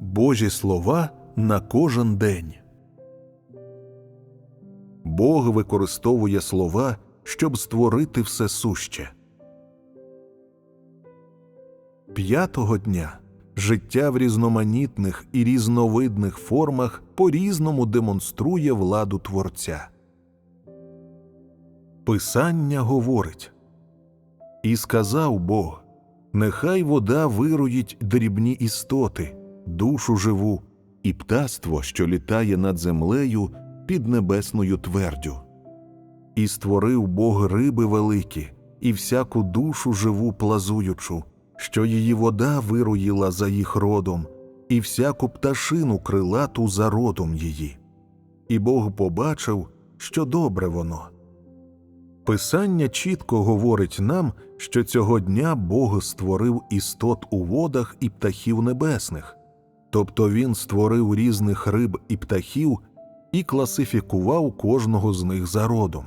Божі слова на кожен день. Бог використовує слова, щоб створити все суще. П'ятого дня життя в різноманітних і різновидних формах по-різному демонструє владу Творця. Писання говорить І сказав Бог Нехай вода вируїть дрібні істоти, душу живу, і птаство, що літає над землею під небесною твердю. І створив Бог риби великі, і всяку душу живу плазуючу, що її вода вируїла за їх родом, і всяку пташину крилату за родом її. І Бог побачив, що добре воно. Писання чітко говорить нам, що цього дня Бог створив істот у водах і птахів небесних, тобто Він створив різних риб і птахів і класифікував кожного з них за родом.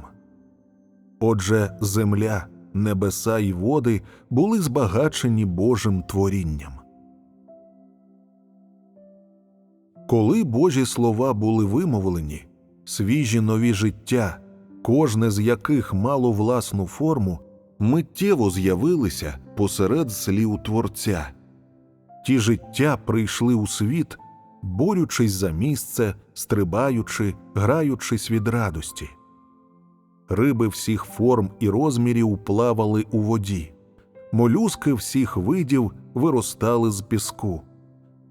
Отже, земля, небеса і води були збагачені Божим творінням. Коли Божі слова були вимовлені, свіжі нові життя, кожне з яких мало власну форму, миттєво з'явилися посеред слів Творця. Ті життя прийшли у світ, борючись за місце, стрибаючи, граючись від радості. Риби всіх форм і розмірів плавали у воді, молюски всіх видів виростали з піску,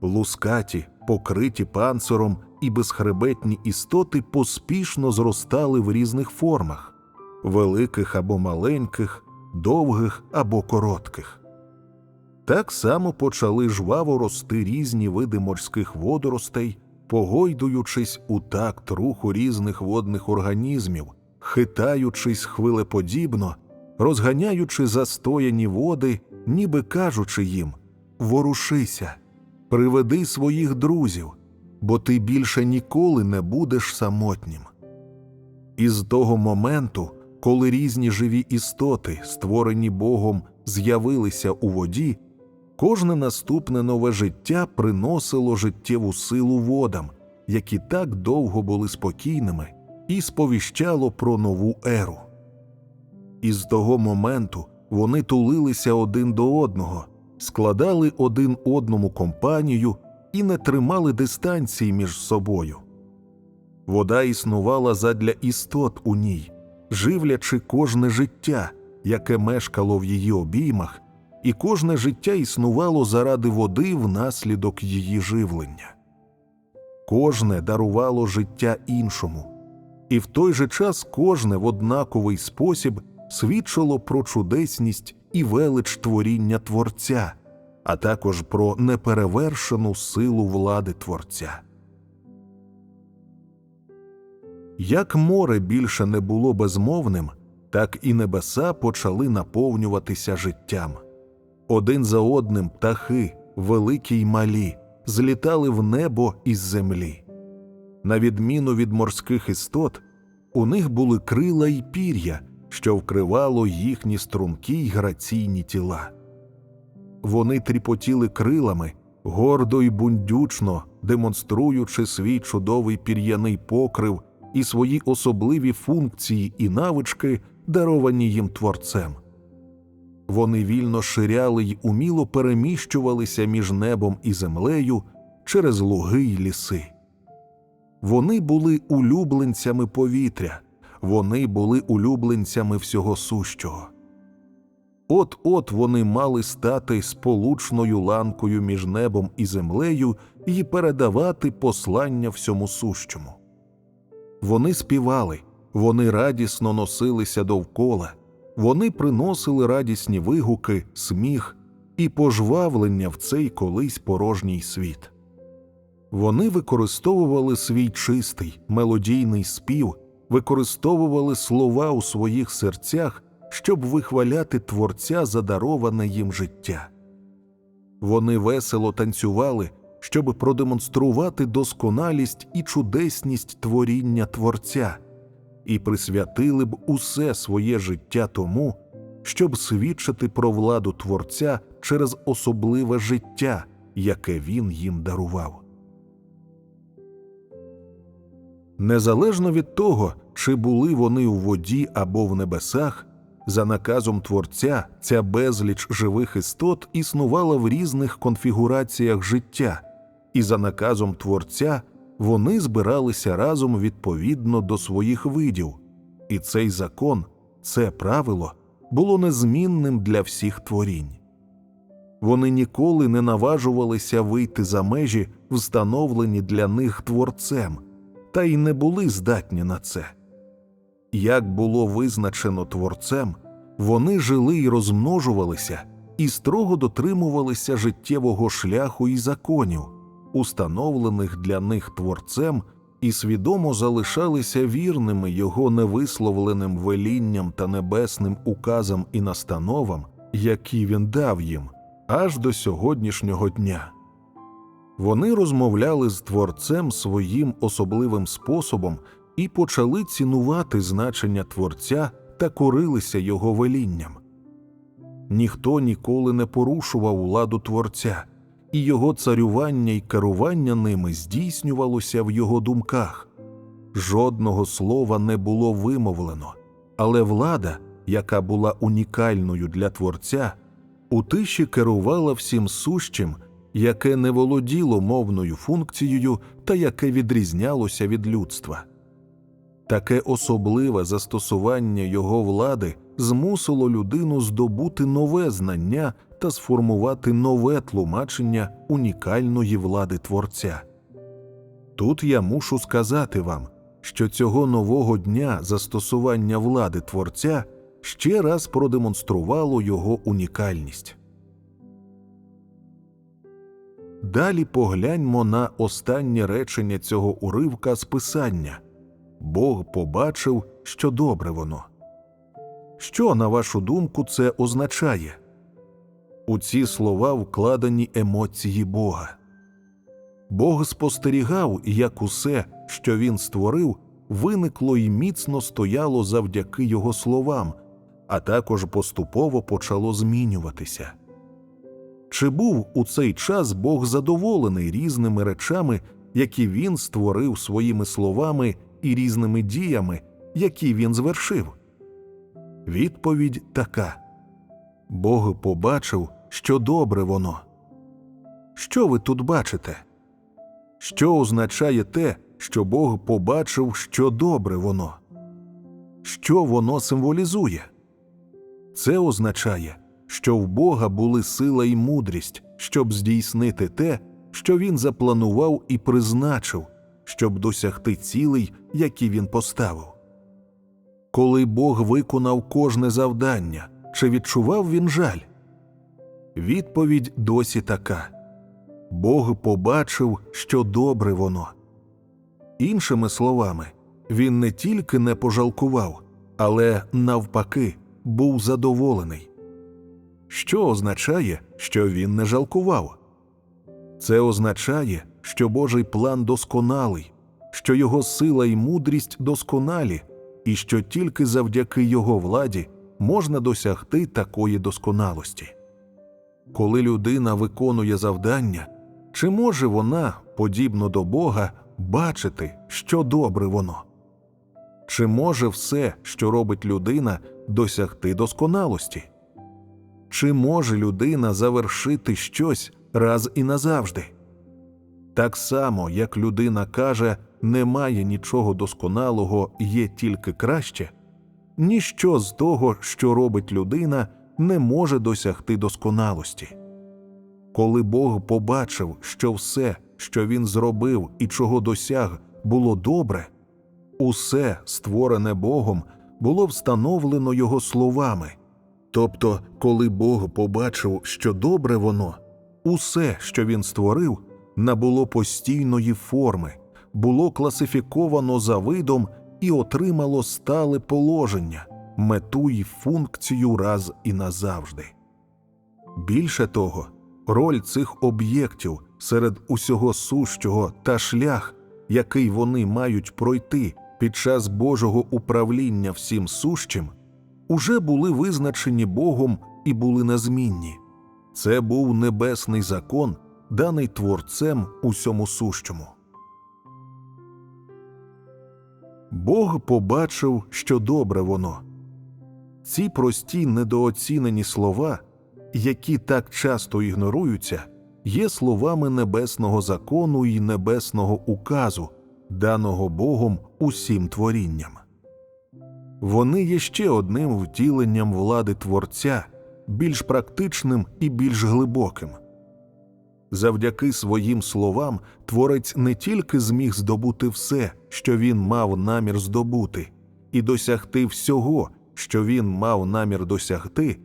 лускаті, покриті панциром і безхребетні істоти поспішно зростали в різних формах великих або маленьких, довгих або коротких. Так само почали жваво рости різні види морських водоростей, погойдуючись у такт руху різних водних організмів, хитаючись хвилеподібно, розганяючи застояні води, ніби кажучи їм Ворушися, приведи своїх друзів, бо ти більше ніколи не будеш самотнім. І з того моменту, коли різні живі істоти, створені Богом, з'явилися у воді, кожне наступне нове життя приносило життєву силу водам, які так довго були спокійними, і сповіщало про нову еру. І з того моменту вони тулилися один до одного, складали один одному компанію і не тримали дистанції між собою. Вода існувала задля істот у ній, живлячи кожне життя, яке мешкало в її обіймах, і кожне життя існувало заради води внаслідок її живлення. Кожне дарувало життя іншому, і в той же час кожне в однаковий спосіб свідчило про чудесність і велич творіння Творця, а також про неперевершену силу влади Творця. Як море більше не було безмовним, так і небеса почали наповнюватися життям. Один за одним птахи, великі й малі, злітали в небо із землі. На відміну від морських істот, у них були крила й пір'я, що вкривало їхні стрункі й граційні тіла. Вони тріпотіли крилами, гордо й бундючно, демонструючи свій чудовий пір'яний покрив і свої особливі функції і навички, даровані їм творцем. Вони вільно ширяли й уміло переміщувалися між небом і землею через луги й ліси. Вони були улюбленцями повітря, вони були улюбленцями всього сущого. От от вони мали стати сполучною ланкою між небом і землею і передавати послання всьому сущому. Вони співали, вони радісно носилися довкола, вони приносили радісні вигуки, сміх і пожвавлення в цей колись порожній світ. Вони використовували свій чистий, мелодійний спів, використовували слова у своїх серцях, щоб вихваляти Творця за дароване їм життя. Вони весело танцювали, щоб продемонструвати досконалість і чудесність творіння Творця, і присвятили б усе своє життя тому, щоб свідчити про владу Творця через особливе життя, яке він їм дарував. Незалежно від того, чи були вони у воді або в небесах, за наказом Творця ця безліч живих істот існувала в різних конфігураціях життя, і за наказом Творця вони збиралися разом відповідно до своїх видів, і цей закон, це правило було незмінним для всіх творінь. Вони ніколи не наважувалися вийти за межі, встановлені для них творцем, та й не були здатні на це. Як було визначено творцем, вони жили й розмножувалися і строго дотримувалися життєвого шляху і законів, установлених для них творцем, і свідомо залишалися вірними його невисловленим велінням та небесним указам і настановам, які він дав їм, аж до сьогоднішнього дня. Вони розмовляли з творцем своїм особливим способом і почали цінувати значення творця та корилися його велінням. Ніхто ніколи не порушував владу творця, і його царювання й керування ними здійснювалося в його думках. Жодного слова не було вимовлено, але влада, яка була унікальною для творця, у тиші керувала всім сущим, яке не володіло мовною функцією та яке відрізнялося від людства. Таке особливе застосування його влади змусило людину здобути нове знання та сформувати нове тлумачення унікальної влади Творця. Тут я мушу сказати вам, що цього нового дня застосування влади Творця ще раз продемонструвало його унікальність. Далі погляньмо на останнє речення цього уривка з писання Бог побачив, що добре воно. Що, на вашу думку, це означає? У ці слова вкладені емоції Бога. Бог спостерігав, як усе, що він створив, виникло і міцно стояло завдяки його словам, а також поступово почало змінюватися. Чи був у цей час Бог задоволений різними речами, які він створив своїми словами і різними діями, які він звершив? Відповідь така Бог побачив, що добре воно. Що ви тут бачите? Що означає те, що Бог побачив, що добре воно? Що воно символізує? Це означає, що в Бога були сила і мудрість, щоб здійснити те, що він запланував і призначив, щоб досягти цілей, які він поставив. Коли Бог виконав кожне завдання, чи відчував він жаль? Відповідь досі така Бог побачив, що добре воно. Іншими словами, він не тільки не пожалкував, але навпаки був задоволений. Що означає, що він не жалкував? Це означає, що Божий план досконалий, що його сила і мудрість досконалі, і що тільки завдяки його владі можна досягти такої досконалості. Коли людина виконує завдання, чи може вона, подібно до Бога, бачити, що добре воно? Чи може все, що робить людина, досягти досконалості? Чи може людина завершити щось раз і назавжди? Так само, як людина каже, немає нічого досконалого, є тільки краще, ніщо з того, що робить людина, не може досягти досконалості. Коли Бог побачив, що все, що він зробив і чого досяг, було добре, усе, створене Богом, було встановлено його словами. Тобто, коли Бог побачив, що добре воно, усе, що він створив, набуло постійної форми, було класифіковано за видом і отримало стале положення, мету й функцію раз і назавжди. Більше того, роль цих об'єктів серед усього сущого та шлях, який вони мають пройти під час Божого управління всім сущим, уже були визначені Богом і були незмінні. Це був небесний закон, даний творцем усьому сущому. Бог побачив, що добре воно. Ці прості недооцінені слова, які так часто ігноруються, є словами небесного закону і небесного указу, даного Богом усім творінням. Вони є ще одним втіленням влади Творця, більш практичним і більш глибоким. Завдяки своїм словам творець не тільки зміг здобути все, що він мав намір здобути, і досягти всього, що він мав намір досягти,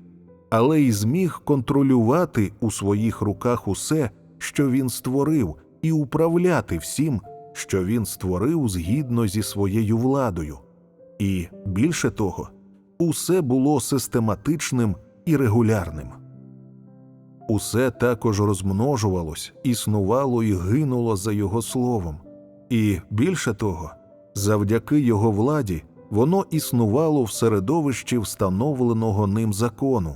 але й зміг контролювати у своїх руках усе, що він створив, і управляти всім, що він створив згідно зі своєю владою. І більше того, усе було систематичним і регулярним. Усе також розмножувалось, існувало і гинуло за його словом, і більше того, завдяки його владі воно існувало в середовищі встановленого ним закону,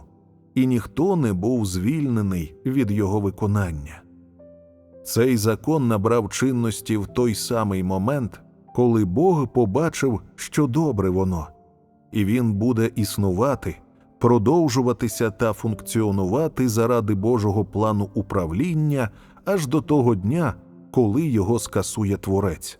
і ніхто не був звільнений від його виконання. Цей закон набрав чинності в той самий момент, коли Бог побачив, що добре воно, і він буде існувати, продовжуватися та функціонувати заради Божого плану управління аж до того дня, коли його скасує Творець.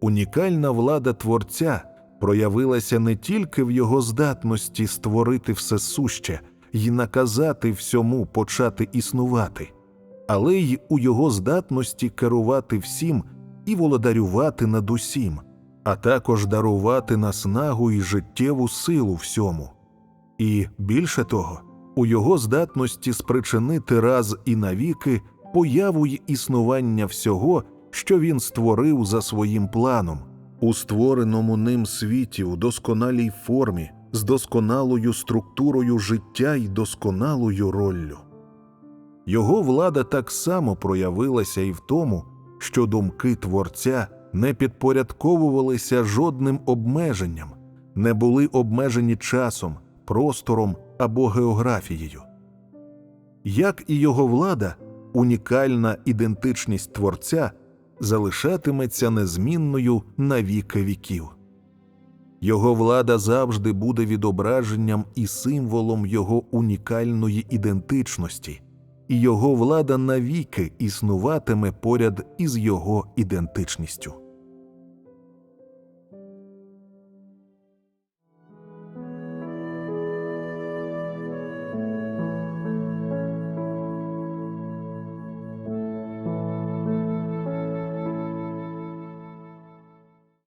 Унікальна влада Творця проявилася не тільки в його здатності створити все суще і наказати всьому почати існувати, але й у його здатності керувати всім і володарювати над усім, а також дарувати наснагу і життєву силу всьому. І більше того, у його здатності спричинити раз і навіки появу й існування всього, що він створив за своїм планом, у створеному ним світі у досконалій формі, з досконалою структурою життя й досконалою роллю. Його влада так само проявилася і в тому, що думки Творця не підпорядковувалися жодним обмеженням, не були обмежені часом, простором або географією. Як і його влада, унікальна ідентичність Творця залишатиметься незмінною на віки віків. Його влада завжди буде відображенням і символом його унікальної ідентичності, і його влада навіки існуватиме поряд із його ідентичністю.